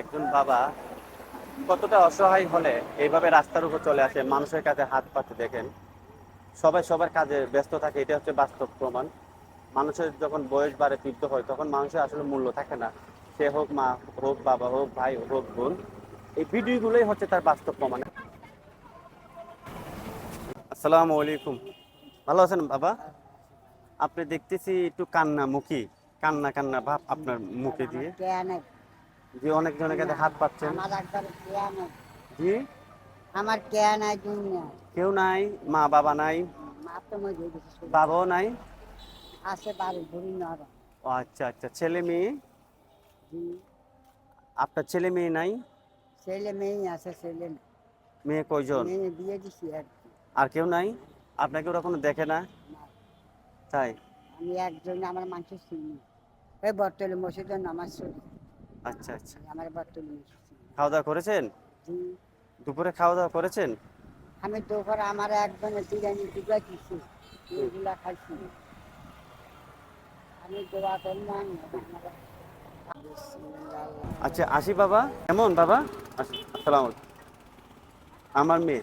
একজন বাবা কতটা অসহায় হলে এইভাবে রাস্তার উপর চলে আসে, মানুষের কাছে হাত পাতে দেখেন। সবাই সবার কাজে ব্যস্ত থাকে এটা হচ্ছে বাস্তব প্রমাণ। মানুষের যখন বয়স বাড়ে, বৃদ্ধ হয়, তখন মানুষের আসলে মূল্য থাকে না। সে হোক মা হোক বাবা হোক ভাই হোক বোন, এই ভিডিওগুলোই হচ্ছে তার বাস্তব প্রমাণ। আসসালামু আলাইকুম। ভালো আছেন বাবা? আপনি দেখতেছি একটু কান্না মুখী কান্না কান্না ভাব আপনার মুখে দিয়ে। কেন যে অনেকজনের কাছে হাত পাচ্ছেন। আমার একবার কেন জি? আমার কেন দুনিয়া কেউ নাই? মা বাবা নাই? মাপ তো বাবাও নাই? আসে বাড়ি নর। ও আচ্ছা আচ্ছা। ছেলে মেয়ে? আপনার ছেলে মেয়ে নাই? ছেলে মেয়ে আছে ছেলে মেয়ে। কয়জন? মেয়ে বিয়ে দিছি আর আর কেউ নাই? আপনাকে ওরা কোনো দেখে না? তাই? আমি একজন আমার মানুষ চিনি ওই বর্তলে মসজিদে নামাজ চলি আচ্ছা আচ্ছা। আমার মসজিদ খাওয়া দাওয়া করেছেন? দুপুরে খাওয়া দাওয়া করেছেন? আমি দুপুর আমার একজনের বিরিয়ানি দুগা দিছি এগুলা খাইছি। আমি দোয়া করলাম আচ্ছা আসি বাবা? কেমন বাবা? আসি আসসালাম আমার মেয়ে।